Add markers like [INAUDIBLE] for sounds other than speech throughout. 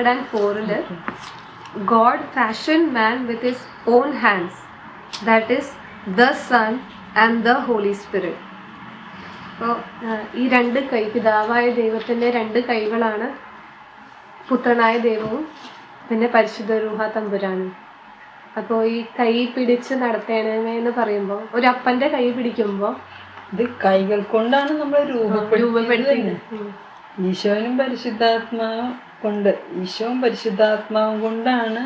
Hundred and ഫോറിൽ God fashion man with his own hands that is the son and the holy spirit അപ്പോൾ ഈ രണ്ട് കൈ പിതാവായ ദൈവത്തിന്റെ രണ്ട് കൈകളാണ് പുത്രനായ ദൈവവും പിന്നെ പരിശുദ്ധ രൂഹ തമ്പുരാനും. അപ്പോൾ ഈ കൈ പിടിച്ച് നടത്തണമേ എന്ന് പറയുമ്പോൾ ഒരു അപ്പന്റെ കൈ പിടിക്കുമ്പോൾ ഇത് കൈകൾ കൊണ്ടാണ് നമ്മൾ രൂപപ്പെടുത്തുന്നത് രൂപപ്പെടുത്തി ഈശോനും പരിശുദ്ധാത്മാവും കൊണ്ട് ഈശോയും പരിശുദ്ധാത്മാവും കൊണ്ടാണ്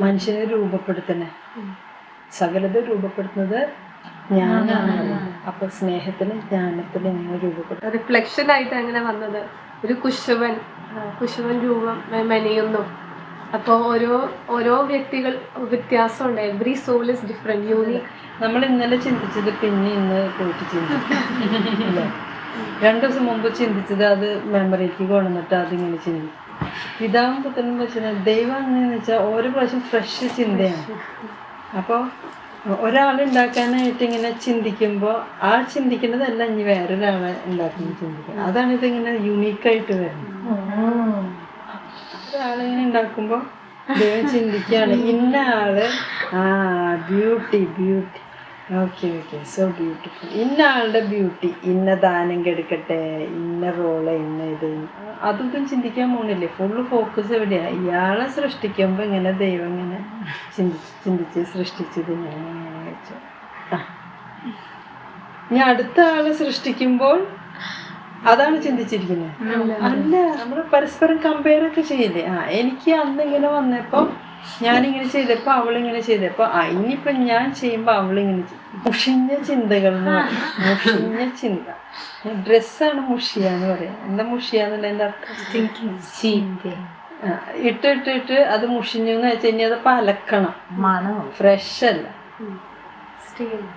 മനുഷ്യനെ രൂപപ്പെടുത്തുന്നത് സകലത രൂപപ്പെടുത്തുന്നത് ജ്ഞാനാണ് അപ്പൊ സ്നേഹത്തിന് ജ്ഞാനത്തിന് എങ്ങനെ രൂപപ്പെടുത്തും. റിഫ്ലക്ഷൻ ആയിട്ട് അങ്ങനെ വന്നത്. ഒരു കുശവൻ കുശവൻ രൂപം മെനയുന്നു. അപ്പോൾ ഓരോ ഓരോ വ്യക്തികൾ വ്യത്യാസമുണ്ട് every soul is different unique നമ്മൾ ഇന്നലെ ചിന്തിച്ചത് പിന്നെ ഇന്ന് പോയിട്ട് ചിന്തിക്കും. [LAUGHS] രണ്ടു ദിവസം മുമ്പ് ചിന്തിച്ചത് അത് മെമ്മറിക്ക് കൊണ്ടുവന്നിട്ട് അതിങ്ങനെ ചിന്തിക്കും. പിതാവും പുത്രനും വെച്ചാൽ ദൈവം എങ്ങനെയെന്ന് വെച്ചാൽ ഓരോ പ്രാവശ്യം ഫ്രഷ് ചിന്തയാണ്. അപ്പോൾ ഒരാൾ ഉണ്ടാക്കാനായിട്ട് ഇങ്ങനെ ചിന്തിക്കുമ്പോൾ ആ ചിന്തിക്കുന്നതല്ല ഇനി വേറൊരാളെ ഉണ്ടാക്കുന്ന ചിന്തിക്കുക. അതാണ് ഇതിങ്ങനെ യുണീക്കായിട്ട് വരുന്നത്. ഒരാളിങ്ങനെ ഉണ്ടാക്കുമ്പോൾ ദൈവം ചിന്തിക്കുകയാണ്. ഇന്ന ആൾ ആ beauty beauty okay okay so beautiful ഇന്ന ആളുടെ ബ്യൂട്ടി ഇന്ന ദാനം കെടുക്കട്ടെ ഇന്ന റോൾ ഇന്ന ഇത്. അതൊന്നും ചിന്തിക്കാൻ പോണില്ലേ ഫുള്ള് ഫോക്കസ് എവിടെയാ? ഇയാളെ സൃഷ്ടിക്കുമ്പോൾ ഇങ്ങനെ ദൈവം ഇങ്ങനെ ചിന്തിച്ച് ചിന്തിച്ച് സൃഷ്ടിച്ചത് ഞാൻ ഇങ്ങനെ വെച്ചു. ഇനി അടുത്ത ആളെ സൃഷ്ടിക്കുമ്പോൾ അതാണ് ചിന്തിച്ചിരിക്കുന്നത്. അല്ല. നമ്മൾ പരസ്പരം കമ്പയർ ഒക്കെ ചെയ്യില്ലേ? ആ എനിക്ക് അന്ന് ഇങ്ങനെ വന്നപ്പോ ഞാനിങ്ങനെ ചെയ്തപ്പോ അവളിങ്ങനെ ചെയ്തപ്പോ ഇനിയിപ്പൊ ഞാൻ ചെയ്യുമ്പോ അവളിങ്ങനെ. മുഷിഞ്ഞ ചിന്തകൾ എന്ന് പറയും. മുഷിഞ്ഞ ചിന്ത. ഡ്രസ്സാണ് മുഷിയാന്ന് പറയാം. എന്താ മുഷിയാന്നുള്ളതിന്റെ അർത്ഥം? ആ, ഇട്ട് ഇട്ട് ഇട്ട് അത് മുഷിഞ്ഞു എന്ന് വെച്ച് കഴിഞ്ഞാൽ അത് അലക്കണം. ഫ്രഷ് അല്ല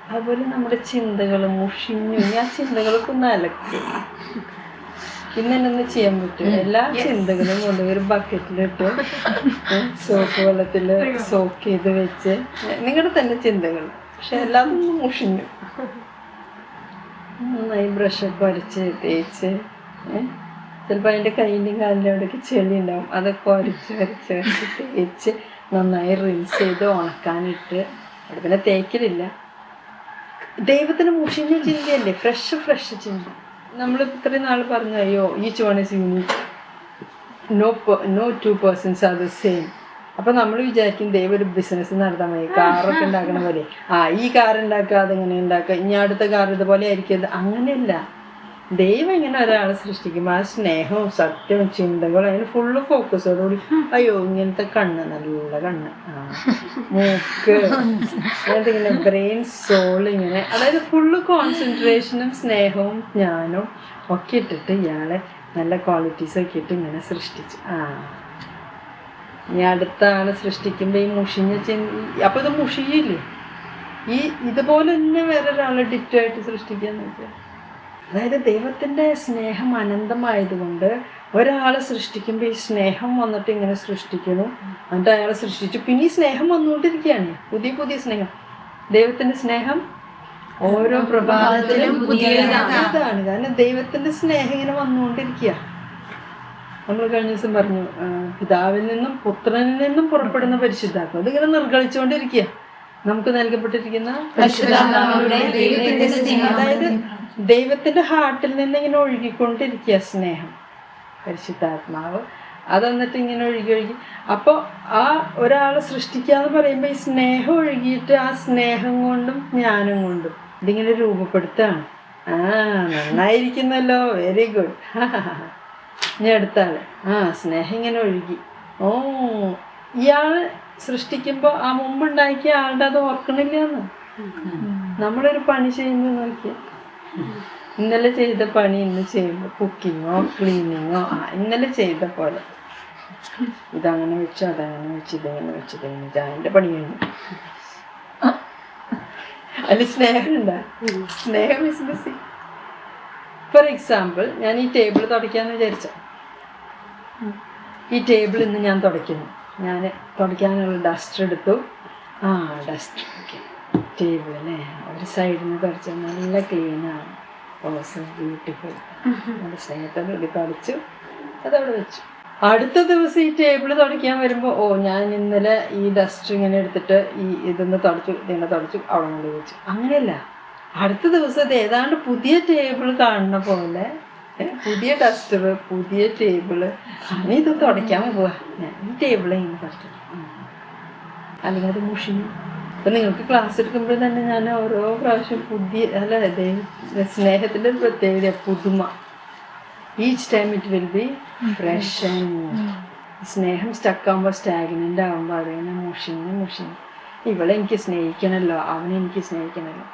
അതുപോലെ നമ്മുടെ ചിന്തകൾ മുഷിഞ്ഞു. ഇനി ആ ചിന്തകൾക്കൊന്ന് അലക്കും പിന്നെ എന്നൊന്ന് ചെയ്യാൻ പറ്റും എല്ലാ ചിന്തകളും കൊണ്ട് ഒരു ബക്കറ്റിലിട്ട് [LAUGHS] സോപ്പ് വെള്ളത്തിൽ സോക്ക് ചെയ്ത് വെച്ച്. നിങ്ങളുടെ തന്നെ ചിന്തകൾ പക്ഷെ എല്ലാം മുഷിഞ്ഞു. നന്നായി ബ്രഷൊക്കെ വരച്ച് തേച്ച് ചിലപ്പോൾ അതിന്റെ കയ്യിന്റെയും കാലിന്റെ അവിടേക്ക് ചെളി ഉണ്ടാവും. അതൊക്കെ വരച്ച് വരച്ച് വരച്ച് തേച്ച് നന്നായി റിൻസ് ചെയ്ത് ഉണക്കാനിട്ട് അവിടെ പിന്നെ തേക്കലില്ല. ദൈവത്തിന് മുഷിഞ്ഞ ചിന്തയല്ലേ? ഫ്രഷ് ഫ്രഷ് ചിന്ത. നമ്മൾ ഇത്രയും നാൾ പറഞ്ഞു അയ്യോ each one is unique no no two persons are the same അപ്പൊ നമ്മൾ വിചാരിക്കും ദൈവം ഒരു ബിസിനസ് നടത്താൻ മതി കാറൊക്കെ ഉണ്ടാക്കണ പോലെ. ആ ഈ കാർ ഉണ്ടാക്കുക അതെങ്ങനെ ഉണ്ടാക്കുക? ഇനി അടുത്ത കാർ ഇതുപോലെ ആയിരിക്കും. അങ്ങനെയല്ല. ദൈവം ഇങ്ങനെ ഒരാളെ സൃഷ്ടിക്കുമ്പോൾ ആ സ്നേഹവും സത്യവും ചിന്തകളും അതിന് ഫുള്ള് ഫോക്കസോടുകൂടി അയ്യോ ഇങ്ങനത്തെ കണ്ണ് നല്ല കണ്ണ്. മൂക്ക് അങ്ങനത്തെ ഇങ്ങനെ ബ്രെയിൻ സോൾ ഇങ്ങനെ അതായത് ഫുള്ള് കോൺസെൻട്രേഷനും സ്നേഹവും ജ്ഞാനവും ഒക്കെ ഇട്ടിട്ട് ഇയാളെ നല്ല ക്വാളിറ്റീസ് ഒക്കെ ഇട്ട് ഇങ്ങനെ സൃഷ്ടിച്ചു. ആ. ഇനി അടുത്ത ആളെ സൃഷ്ടിക്കുമ്പോൾ ഈ മുഷിഞ്ഞ ചിന്ത അപ്പോൾ ഇത് മുഷിയില്ലേ? ഈ ഇതുപോലെ തന്നെ വേറൊരാളെ ഡിറ്റായിട്ട് സൃഷ്ടിക്കാന്ന് വെച്ചാൽ അതായത് ദൈവത്തിന്റെ സ്നേഹം അനന്തമായതുകൊണ്ട് ഒരാളെ സൃഷ്ടിക്കുമ്പോൾ ഈ സ്നേഹം വന്നിട്ട് ഇങ്ങനെ സൃഷ്ടിക്കുന്നു. എന്നിട്ട് അയാളെ സൃഷ്ടിച്ചു. പിന്നെ ഈ സ്നേഹം വന്നുകൊണ്ടിരിക്കുകയാണ്. പുതിയ പുതിയ സ്നേഹം. ദൈവത്തിന്റെ സ്നേഹം ഓരോ പ്രഭാതത്തിലും പുതിയതാണ് കാരണം ദൈവത്തിന്റെ സ്നേഹം ഇങ്ങനെ വന്നുകൊണ്ടിരിക്കുക നമ്മൾ കഴിഞ്ഞ ദിവസം പറഞ്ഞു പിതാവിൽ നിന്നും പുത്രനിൽ നിന്നും പുറപ്പെടുന്ന പരിശുദ്ധാത്മ അതിങ്ങനെ നിർഗളിച്ചുകൊണ്ടിരിക്കുക നമുക്ക് നൽകപ്പെട്ടിരിക്കുന്ന അതായത് ദൈവത്തിന്റെ ഹാർട്ടിൽ നിന്ന് ഇങ്ങനെ ഒഴുകിക്കൊണ്ടിരിക്കുക സ്നേഹം. പരിശുദ്ധാത്മാവ് അത് എന്നിട്ട് ഇങ്ങനെ ഒഴുകി ഒഴുകി. അപ്പോൾ ആ ഒരാളെ സൃഷ്ടിക്കുക എന്ന് പറയുമ്പോൾ ഈ സ്നേഹം ഒഴുകിയിട്ട് ആ സ്നേഹം കൊണ്ടും ജ്ഞാനം കൊണ്ടും ഇതിങ്ങനെ രൂപപ്പെടുത്തുകയാണ് ആ നന്നായിരിക്കുന്നല്ലോ. വെരി ഗുഡ് [LAUGHS] ഇനി അടുത്ത ആൾ. ആ സ്നേഹം ഇങ്ങനെ ഒഴുകി. ഓ ഇയാൾ സൃഷ്ടിക്കുമ്പോൾ ആ മുമ്പുണ്ടാക്കിയ ആളുടെ അത് ഓർക്കണില്ലെന്ന് നമ്മളൊരു പണി ചെയ്യുമ്പോൾ നോക്കിയ. ഇന്നലെ ചെയ്ത പണി ഇന്ന് ചെയ്യുമ്പോൾ കുക്കിങ്ങോ ക്ലീനിങ്ങോ ആ ഇന്നലെ ചെയ്ത പോലെ. ഇതങ്ങനെ വെച്ചു അതങ്ങനെ വെച്ച് ഇതങ്ങനെ വെച്ച് ഇതങ്ങനെ അതിന്റെ പണി കഴിഞ്ഞു. അതിൽ സ്നേഹമുണ്ടാ സ്നേഹം മിസ്സിങ് ഫോർ എക്സാമ്പിൾ ഞാൻ ഈ ടേബിൾ തുടയ്ക്കാന്ന് വിചാരിച്ച? ഈ ടേബിൾ ഇന്ന് ഞാൻ തുടയ്ക്കുന്നു. ഞാൻ തുടയ്ക്കാനുള്ള ഡസ്റ്റ് എടുത്തു. ആ ഡസ്റ്റ് ഓക്കെ ടേബിൾ അല്ലേ ഒരു സൈഡിൽ നിന്ന് തുടച്ച് നല്ല ക്ലീനാണ് ഓസ് ബ്യൂട്ടിഫുൾ. നല്ല സ്നേഹത്തോടുകൂടി തുടച്ചു അതവിടെ വെച്ചു. അടുത്ത ദിവസം ഈ ടേബിൾ തുടയ്ക്കാൻ വരുമ്പോൾ ഓ ഞാൻ ഇന്നലെ ഈ ഡസ്റ്റ് ഇങ്ങനെ എടുത്തിട്ട് ഈ ഇതൊന്ന് തുടച്ചു ഇതിനെ തുടച്ചു അവിടെ കൊണ്ട് വെച്ചു. അങ്ങനെയല്ല. അടുത്ത ദിവസം ഇത് ഏതാണ്ട് പുതിയ ടേബിൾ കാണുന്ന പോലെ പുതിയ ഡസ്റ്റർ പുതിയ ടേബിൾ അങ്ങനെ ഇത് തുടയ്ക്കാൻ പോവാ. ഞാൻ ഈ ടേബിൾ ഇങ്ങനെ തുടച്ചു അല്ലെങ്കിൽ അത് മുഷിഞ്ഞു. അപ്പൊ നിങ്ങൾക്ക് ക്ലാസ് എടുക്കുമ്പോൾ തന്നെ ഞാൻ ഓരോ പ്രാവശ്യം പുതിയ അല്ല സ്നേഹത്തിന്റെ ഒരു പ്രത്യേകത പുതുമ. Each time it will be fresh and സ്നേഹം സ്റ്റക്കാകുമ്പോൾ സ്റ്റാഗ്നന്റ് ആകുമ്പോൾ അതിങ്ങനെ മുഷിഞ്ഞ് മുഷിഞ്ഞ് ഇവളെ എനിക്ക് സ്നേഹിക്കണമല്ലോ അവനെ എനിക്ക് സ്നേഹിക്കണമല്ലോ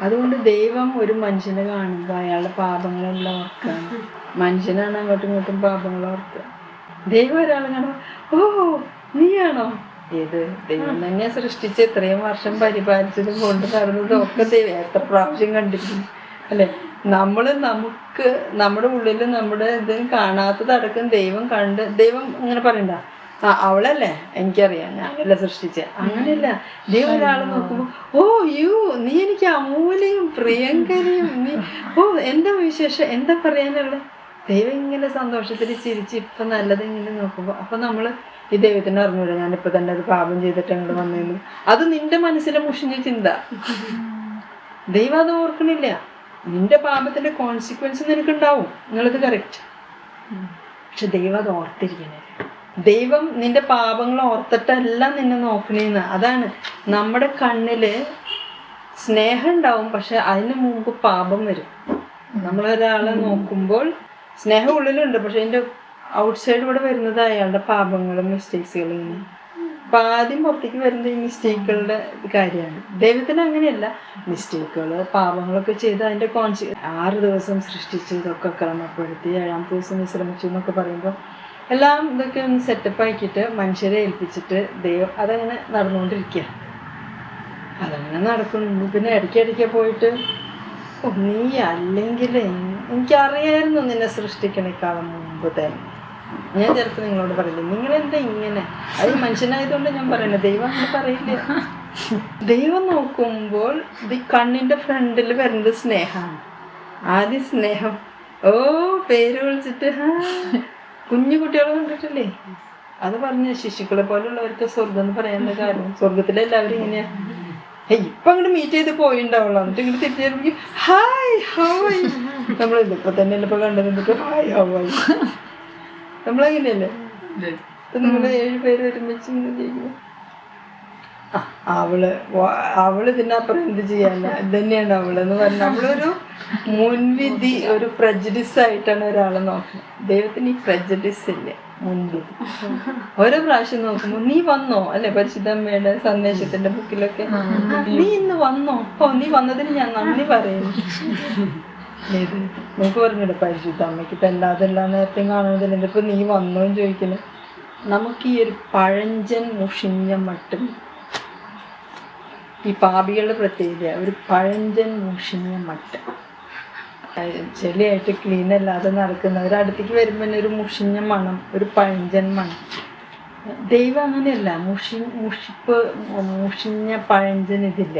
അതുകൊണ്ട് ദൈവം ഒരു മനുഷ്യനെ കാണുമ്പോൾ അയാളുടെ പാപങ്ങളെല്ലാം ഓർക്കുകയാണ് മനുഷ്യനാണ് അങ്ങോട്ടും ഇങ്ങോട്ടും പാപങ്ങൾ ഓർക്കുക. ദൈവം ഒരാളെ കാണുമ്പോൾ ഓ നീയാണോ? ഏത് ദൈവം തന്നെ സൃഷ്ടിച്ച് ഇത്രയും വർഷം പരിപാലിച്ചതും കൊണ്ട് നടന്നതും ഒക്കെ ദൈവം എത്ര പ്രാവശ്യം കണ്ടിരിക്കും അല്ലെ? നമ്മൾ നമുക്ക് നമ്മുടെ ഉള്ളിൽ നമ്മുടെ ഇത് കാണാത്തതടക്കം ദൈവം കണ്ട് ദൈവം അങ്ങനെ പറയണ്ട ആ അവളല്ലേ? എനിക്കറിയാം ഞാനല്ല സൃഷ്ടിച്ച. അങ്ങനെയല്ല. ദൈവം ഒരാളെ നോക്കുമ്പോ ഓ യൂ നീ എനിക്ക് അമൂലയും പ്രിയങ്കരിയും നീ ഓ എന്താ വിശേഷം? എന്താ പറയാനുള്ള ദൈവം ഇങ്ങനെ സന്തോഷത്തിൽ ചിരിച്ച് ഇപ്പൊ നല്ലത് ഇങ്ങനെ നോക്കുമ്പോ അപ്പൊ നമ്മൾ ഈ ദൈവത്തിന് അറിഞ്ഞൂടെ ഞാനിപ്പോ തന്നെ അത് പാപം ചെയ്തിട്ട് അങ്ങോട്ട് വന്നേന്ന്. അത് നിന്റെ മനസ്സിലെ മുഷിഞ്ഞ ചിന്ത. ദൈവം അത് ഓർക്കണില്ല. നിന്റെ പാപത്തിന്റെ കോൺസിക്വൻസ് നിനക്കുണ്ടാവും. നിങ്ങളത് കറക്റ്റ് പക്ഷെ ദൈവം അത് ഓർത്തിരിക്കണേ. ദൈവം നിന്റെ പാപങ്ങൾ ഓർത്തിട്ടല്ല നിന്നെ നോക്കണേന്ന്. അതാണ് നമ്മുടെ കണ്ണിൽ സ്നേഹം ഉണ്ടാവും പക്ഷെ അതിന് മുമ്പ് പാപം വരും. നമ്മളൊരാളെ നോക്കുമ്പോൾ സ്നേഹം ഉള്ളിലുണ്ട് പക്ഷെ അതിന്റെ ഔട്ട്സൈഡ് ഇവിടെ വരുന്നത് അയാളുടെ പാപങ്ങളും മിസ്റ്റേക്സുകളും അപ്പൊ ആദ്യം പുറത്തേക്ക് വരുന്നത് ഈ മിസ്റ്റേക്കുകളുടെ കാര്യമാണ്. ദൈവത്തിന് അങ്ങനെയല്ല. മിസ്റ്റേക്കുകൾ പാപങ്ങളൊക്കെ ചെയ്ത് അതിന്റെ കോൺസി ആറ് ദിവസം സൃഷ്ടിച്ച് ഇതൊക്കെ ക്രമപ്പെടുത്തി ഏഴാമത്തെ ദിവസം വിശ്രമിച്ചു എന്നൊക്കെ പറയുമ്പോൾ എല്ലാം ഇതൊക്കെ ഒന്ന് സെറ്റപ്പ് ആക്കിയിട്ട് മനുഷ്യരെ ഏൽപ്പിച്ചിട്ട് ദൈവം അതങ്ങനെ നടന്നുകൊണ്ടിരിക്കുക അതങ്ങനെ നടക്കുന്നു. പിന്നെ ഇടയ്ക്കിടയ്ക്ക് പോയിട്ട് നീ അല്ലെങ്കിൽ എനിക്കറിയായിരുന്നു നിന്നെ സൃഷ്ടിക്കണേക്കാളും മുമ്പ് തന്നെ. ഞാൻ ചിലപ്പോൾ നിങ്ങളോട് പറയില്ല നിങ്ങളെന്താ ഇങ്ങനെ? അത് മനുഷ്യനായതുകൊണ്ട് ഞാൻ പറയുന്നത് ദൈവം അങ്ങനെ പറയില്ല. ദൈവം നോക്കുമ്പോൾ ഈ കണ്ണിന്റെ ഫ്രണ്ടിൽ വരുന്നത് സ്നേഹമാണ്. ആദ്യം സ്നേഹം ഓ പേര് വിളിച്ചിട്ട് കുഞ്ഞു കുട്ടികളെ കണ്ടിട്ടല്ലേ? അത് പറഞ്ഞ ശിശുക്കളെ പോലുള്ളവർക്ക് സ്വർഗം എന്ന് പറയാനുള്ള കാരണം സ്വർഗത്തിലെല്ലാവരും ഇങ്ങനെയാ. ഏയ് ഇപ്പൊ അങ്ങോട്ട് മീറ്റ് ചെയ്ത് പോയിണ്ടാവുള്ളൂ. എന്നിട്ട് ഇങ്ങോട്ട് തിരിച്ചു വരുമ്പോ ഹായ് ഹായ്. നമ്മൾ ഇപ്പൊ തന്നെ ഇപ്പൊ കണ്ടത്? Hi hi. നമ്മളങ്ങനെയല്ലേ? ഇപ്പൊ നിങ്ങൾ ഏഴ് പേര് ഒരുമിച്ച് ഇങ്ങനെ അവൾ അവൾ ഇതിനപ്പുറം എന്ത് ചെയ്യാന? ഇത് തന്നെയാണ് അവൾ എന്ന് പറഞ്ഞ നമ്മളൊരു മുൻവിധി ഒരു പ്രജഡിസ് ആയിട്ടാണ് ഒരാളെ നോക്കുന്നത്. ദൈവത്തിന് ഈ പ്രജഡിസ് ഇല്ല. മുൻവിധി ഓരോ പ്രാവശ്യം നോക്കുമ്പോ നീ വന്നോ? അല്ലെ? പരിശുദ്ധമ്മയുടെ സന്ദേശത്തിന്റെ ബുക്കിലൊക്കെ. നീ ഇന്ന് വന്നോ? ഓ നീ വന്നതിന് ഞാൻ നന്ദി പറയുന്നു. ഏത്? നമുക്ക് പറഞ്ഞിട്ട് പരിശുദ്ധ അമ്മയ്ക്ക് ഇപ്പൊ എല്ലാ എല്ലാ നേരത്തെയും കാണുന്നതില്ല? ഇതിപ്പോ നീ വന്നോ എന്ന് നമുക്ക് ഈ ഒരു പഴഞ്ചൻ മുഷിഞ്ഞ മട്ടിൽ ഈ പാപികളുടെ പ്രത്യേകത ഒരു പഴഞ്ചൻ മുഷിഞ്ഞ മട്ട്. ചെളിയായിട്ട് ക്ലീൻ അല്ലാതെ നടക്കുന്നവർ അടുത്തേക്ക് വരുമ്പോൾ തന്നെ ഒരു മുഷിഞ്ഞ മണം ഒരു പഴഞ്ചൻ മണം. ദൈവം അങ്ങനെയല്ല മുഷി മുഷിപ്പ് മുഷിഞ്ഞ പഴഞ്ചൻ ഇതില്ല.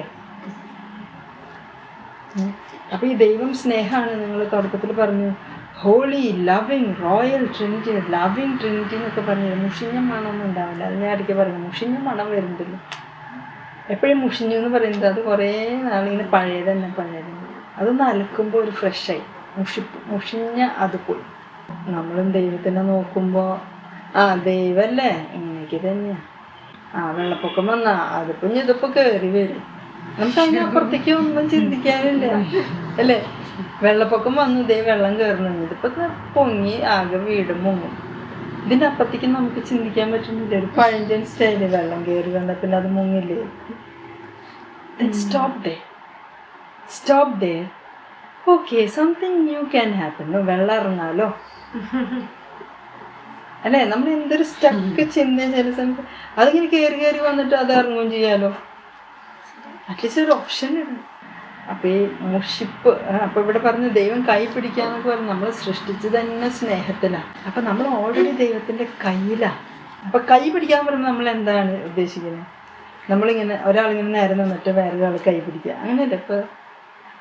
അപ്പൊ ഈ ദൈവം സ്നേഹമാണ് നിങ്ങൾ തുടക്കത്തിൽ പറഞ്ഞു. Holy loving royal trinity loving trinity എന്നൊക്കെ പറഞ്ഞു. മുഷിഞ്ഞ മണമൊന്നും ഉണ്ടാവില്ല. അത് ഞാൻ ഇടയ്ക്ക് പറഞ്ഞു. മുഷിഞ്ഞ മണം വരുന്നുണ്ടല്ലോ എപ്പോഴും മുഷിഞ്ഞു എന്ന് പറയുന്നത് അത് കുറേ നാളിങ്ങനെ പഴയത്. തന്നെ അതൊന്ന് അലക്കുമ്പോൾ ഒരു ഫ്രഷായി. മുഷിപ്പ് മുഷിഞ്ഞ അത് പോയി. നമ്മളും ദൈവത്തിനെ നോക്കുമ്പോൾ ആ ദൈവല്ലേ ഇങ്ങനെയൊക്കെ തന്നെയാ. ആ വെള്ളപ്പൊക്കം വന്നാ അതിപ്പോ ഇതിപ്പോ കയറി വരും. നമുക്ക് അതിനപ്പുറത്തേക്ക് ഒന്നും ചിന്തിക്കാനില്ല. അല്ലേ? വെള്ളപ്പൊക്കം വന്നു ഇതേ വെള്ളം കയറുന്നു ഇതിപ്പോ ഇത് പൊങ്ങി ആകെ വീട് മുങ്ങും. ഇതിന്റെ അപ്പുറത്തേക്ക് നമുക്ക് ചിന്തിക്കാൻ പറ്റുന്നില്ല. ഒരു പഴഞ്ചൻ സ്റ്റൈൽ വെള്ളം കയറി വന്നാൽ പിന്നെ അത് മുങ്ങില്ലേ? സ്റ്റോപ്പ് ദേ stop they okay something new can happen വെള്ളം ഇറങ്ങാലോ അല്ലേ? നമ്മൾ എന്തൊരു സ്റ്റക്ക് ചിന്ത ചില സമയത്ത് അതിങ്ങനെ കയറി കയറി വന്നിട്ട് അത് ഇറങ്ങുകയും ചെയ്യാലോ? അറ്റ്ലീസ്റ്റ് ഒരു ഓപ്ഷൻ ഉണ്ട്. അപ്പം ഈ മുഷിപ്പ് അപ്പം ഇവിടെ പറഞ്ഞ ദൈവം കൈ പിടിക്കാന്നൊക്കെ പറഞ്ഞു നമ്മൾ സൃഷ്ടിച്ച് തന്നെ സ്നേഹത്തിലാണ് അപ്പം നമ്മൾ ഓൾറെഡി ദൈവത്തിന്റെ കയ്യിലാണ് അപ്പം കൈ പിടിക്കാൻ പറയുമ്പോൾ നമ്മൾ എന്താണ് ഉദ്ദേശിക്കുന്നത് നമ്മളിങ്ങനെ ഒരാളിങ്ങനെ നേരെ നിന്നിട്ട് വേറൊരാൾ കൈ പിടിക്കുക. അങ്ങനെയല്ലേ? ഇപ്പൊ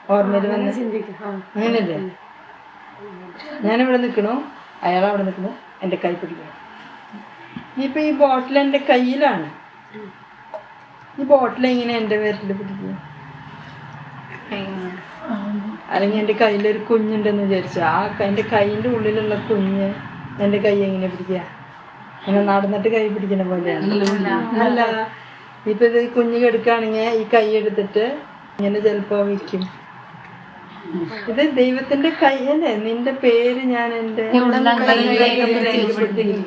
ഓർമ്മയിൽ വന്ന്. അങ്ങനെയല്ലേ? ഞാനിവിടെ നിൽക്കണു. അയാൾ അവിടെ നിൽക്കുന്നു എന്റെ കൈ പിടിക്കണം. ഇനിയിപ്പോൾ ഈ ബോട്ടിൽ എന്റെ കയ്യിലാണ്. ഈ ബോട്ടിൽ എങ്ങനെ എന്റെ പേരിൽ പിടിക്കുക അല്ലെങ്കിൽ എന്റെ കയ്യിലൊരു കുഞ്ഞുണ്ടെന്ന് വിചാരിച്ചു ആ എന്റെ കൈയിന്റെ ഉള്ളിലുള്ള കുഞ്ഞ് എന്റെ കൈ എങ്ങനെ പിടിക്കുക? അങ്ങനെ നടന്നിട്ട് കൈ പിടിക്കുന്ന പോലെയാണ്. അല്ല ഇപ്പൊ ഇത് കുഞ്ഞ് കെടുക്കുകയാണെങ്കിൽ ഈ കൈ എടുത്തിട്ട് ഇങ്ങനെ ചിലപ്പോ വെക്കും. ഇത് ദൈവത്തിന്റെ കൈ അല്ലെ? നിന്റെ പേര് ഞാൻ എന്റെ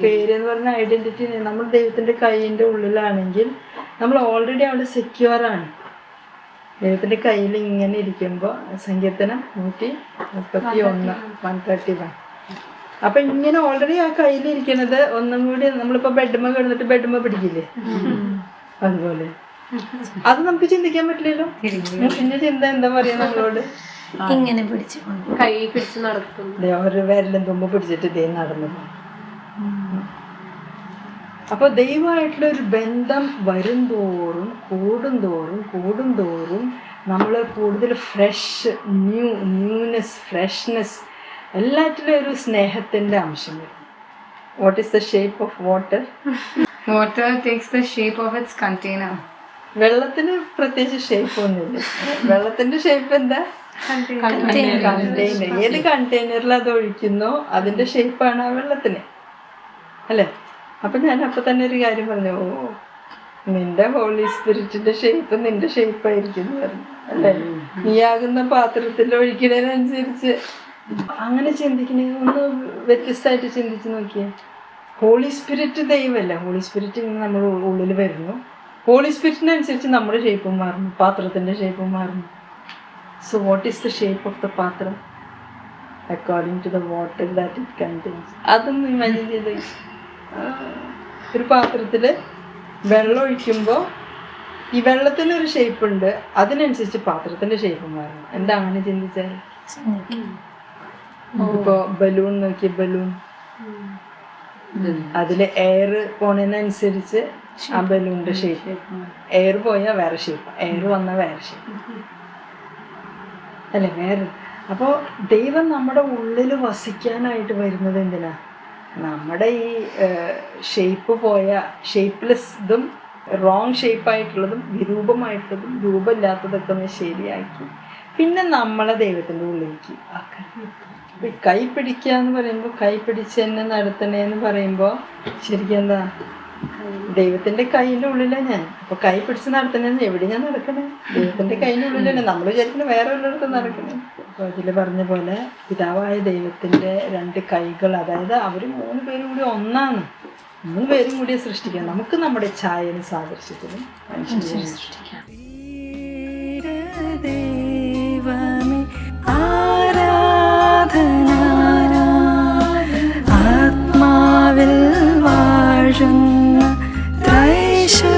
പേര് എന്ന് പറഞ്ഞ ഐഡന്റിറ്റി നമ്മൾ ദൈവത്തിന്റെ കൈയിന്റെ ഉള്ളിലാണെങ്കിൽ നമ്മൾ ഓൾറെഡി അവിടെ സെക്യൂർ ആണ്. ദൈവത്തിന്റെ കയ്യിൽ ഇങ്ങനെ ഇരിക്കുമ്പോൾ സങ്കീർത്തനം നൂറ്റി മുപ്പത്തി ഒന്ന് വൺ തേർട്ടി വൺ അപ്പൊ ഇങ്ങനെ ഓൾറെഡി ആ കയ്യിൽ ഇരിക്കുന്നത് ഒന്നും കൂടി നമ്മളിപ്പോ ബെഡ്മ കിടന്നിട്ട് ബെഡ്മ പിടിക്കില്ലേ? അതുപോലെ. അത് നമുക്ക് ചിന്തിക്കാൻ പറ്റില്ലല്ലോ? പിന്നെ ചിന്ത എന്താ പറയാ നമ്മളോട്? ഇങ്ങനെ പിടിച്ചു കൈ പിടിച്ച് നടക്കും. ഒരു വിരലും തുമ്പ് പിടിച്ചിട്ട് ദൈവം നടന്നു. അപ്പൊ ദൈവമായിട്ടുള്ള ഒരു ബന്ധം വരും തോറും കൂടും തോറും കൂടും തോറും നമ്മൾ കൂടുതൽ ഫ്രഷ് ന്യൂ ന്യൂനെസ് ഫ്രഷ്നെസ് എല്ലാറ്റിലും ഒരു സ്നേഹത്തിന്റെ അംശം വരും. What is the shape of water water takes the shape of its container വെള്ളത്തിന് പ്രത്യേകിച്ച് ഷേപ്പ് ഒന്നുമില്ല. വെള്ളത്തിന്റെ ഷേപ്പ് എന്താ? കണ്ടെയ്നർ ഏത് കണ്ടെയ്നറിൽ അത് ഒഴിക്കുന്നോ? അതിന്റെ ഷേപ്പാണ് ആ വെള്ളത്തിന്? അല്ലേ? അപ്പൊ ഞാൻ അപ്പൊ തന്നെ ഒരു കാര്യം പറഞ്ഞു. ഓ നിന്റെ ഹോളി സ്പിരിറ്റിന്റെ ഷേപ്പ് നിന്റെ ഷേപ്പ് ആയിരിക്കും എന്ന് പറഞ്ഞു. അല്ലേ? നീയാകുന്ന പാത്രത്തിൽ ഒഴിക്കുന്നതിനനുസരിച്ച്. അങ്ങനെ ചിന്തിക്കണേ ഒന്ന് വ്യത്യസ്തമായിട്ട് ചിന്തിച്ച് നോക്കിയേ. ഹോളി സ്പിരിറ്റ് ദൈവമല്ല. ഹോളി സ്പിരിറ്റ് ഇങ്ങനെ നമ്മുടെ ഉള്ളിൽ വരുന്നു. ഹോളി സ്പിരിറ്റിനനുസരിച്ച് നമ്മുടെ ഷേപ്പും മാറുന്നു. പാത്രത്തിന്റെ ഷേപ്പും മാറുന്നു. So what is the shape of the patra? According to the water that it contains. അതൊന്നും ഇമാജിൻ ചെയ്ത് ഒരു പാത്രത്തിൽ വെള്ളം ഒഴിക്കുമ്പോൾ ഈ വെള്ളത്തിന് ഒരു ഷേപ്പ് ഉണ്ട്. അതിനനുസരിച്ച് പാത്രത്തിന്റെ ഷേപ്പ് മാറണം എന്താ അങ്ങനെ ചിന്തിച്ചാൽ ഇപ്പോ ബലൂൺ നോക്കിയ ബലൂൺ അതിൽ എയർ പോണതിനനുസരിച്ച് ആ ബലൂണിന്റെ ഷേപ്പ് എയർ പോയാൽ വേറെ ഷേപ്പ് എയർ വന്നാൽ വേറെ ഷേപ്പ് അല്ലേ? വേറെ. അപ്പോൾ ദൈവം നമ്മുടെ ഉള്ളിൽ വസിക്കാനായിട്ട് വരുന്നത് എന്തിനാ? നമ്മുടെ ഈ ഷേപ്പ് പോയ ഷേപ്പ്ലെസ് റോങ് ഷേപ്പായിട്ടുള്ളതും വിരൂപമായിട്ടുള്ളതും രൂപമില്ലാത്തതൊക്കെ ഒന്ന് ശരിയാക്കി. പിന്നെ നമ്മളെ ദൈവത്തിന്റെ ഉള്ളിലേക്ക് ആക്കാൻ ഈ കൈ പിടിക്കുക എന്ന് പറയുമ്പോൾ കൈ പിടിച്ച് എന്നെ നടത്തണേ എന്ന് പറയുമ്പോൾ ശരിക്കും എന്താ? ദൈവത്തിന്റെ കയ്യിന്റെ ഉള്ളിലാണ് ഞാൻ. അപ്പൊ കൈ പിടിച്ച് നടത്തണേ എവിടെ ഞാൻ നടക്കണേ? ദൈവത്തിന്റെ കയ്യിന്റെ ഉള്ളിലാണ് നമ്മൾ വിചാരിക്കുന്നത് വേറെ ഒരിടത്ത് നടക്കണേ. അപ്പൊ അതിൽ പറഞ്ഞ പോലെ പിതാവായ ദൈവത്തിന്റെ രണ്ട് കൈകൾ അതായത് അവർ മൂന്ന് പേരും കൂടി ഒന്നാണ്. മൂന്ന് പേരും കൂടി സൃഷ്ടിക്കാം നമുക്ക് നമ്മുടെ ഛായനും സാദൃശ്യത്തിനും മനുഷ്യനെ സൃഷ്ടിക്കാം. ദൈവമേ ആരാധന ആത്മാവിൽ വാഴുന്ന. sure.